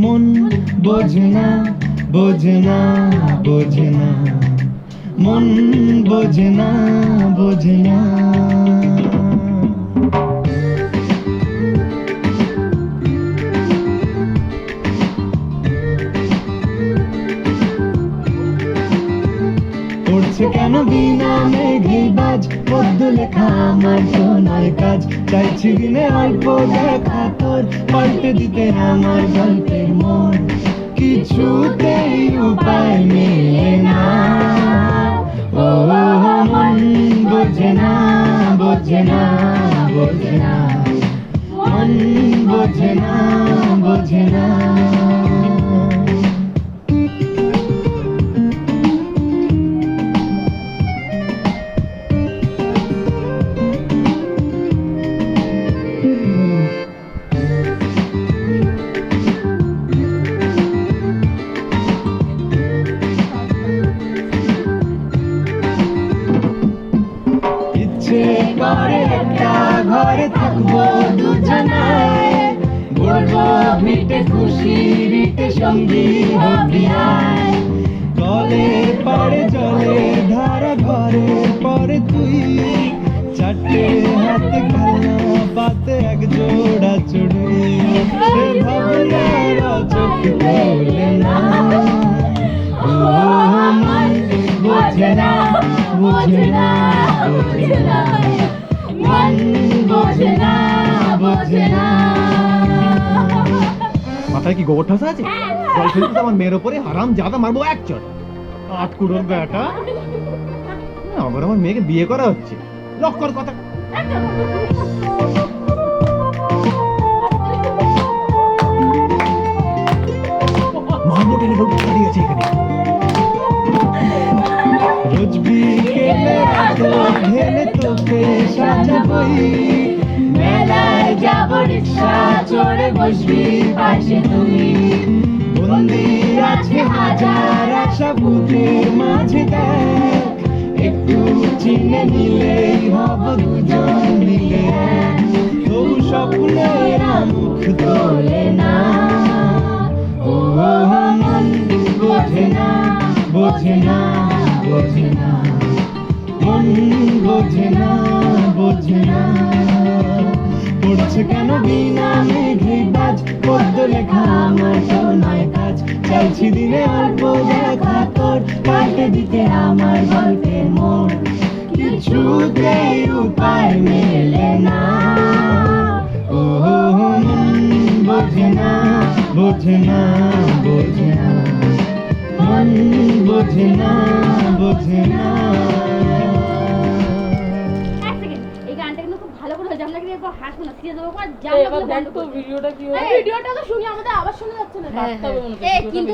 মন বোঝে না বোঝে না বোঝে না। মন বোঝে না বোঝে না। পড়ছে কেন বিনা মেঘে বাজ? পদ্ম লেখা আমার তো কাজ। চাইছি দিনে অল্প দেখা তোর, পাল্টে দিতে আমার গল্পের মন কিছুতেই উপায় মেলে না। ও, মন বোঝে না বোঝে না বোঝে না। মন বোঝে না বোঝে না। করে একটা ঘরে থাকব দুজনায়। গড়বো ভিটে খুশি ভিটে সঙ্গী হবি কলে পারে জলে, ধারা ঘরে পরে তুই। চারটে হাতে খেলনা, পাতে এক জোড়া চড়ি। সে ভাবনা চোখ তোলে না। ও মন বোঝে না বোঝে না। মাথায় কি গোবর ঠাসা আছে? জল ফেলতে আমার মেয়ের ওপরে হারাম জাদা মারবো এক চট। আট কুড়োর বেটা। আবার আমার মেয়েকে বিয়ে করা হচ্ছে। লক্কর কথা। টেনে ঢুকে দাঁড়িয়ে আছে এখানে। রোজ বিকেলে তোকে সাজাবই। চড়ে বসবি পাশে তুই বন্দি আছে হাজার আশা বুকের মাঝে একটু চিনে নিলেই হব দুজন মিলে। তবু স্বপ্নের মুখ তোলে না। ও মন বোঝে না বোঝে না বোঝে না। মন বোঝে না বোঝে না। পড়ছে কেন? বিনা মেঘে বাজ, পদ্ম লেখা আমার তো নয় কাজ। চাইছি দিনে অল্প দেখা তোর পাল্টে দিতে আমার গল্পের মন। কিছুতেই উপায় মেলে না। ও বোঝে না বোঝে না বোঝে না। মন বোঝে না সিরিয়াস দেবো ভিডিওটা কি হয় ভিডিওটা তো শুনি আমাদের আবার শোনা যাচ্ছে না। হ্যাঁ, হ্যাঁ। কিন্তু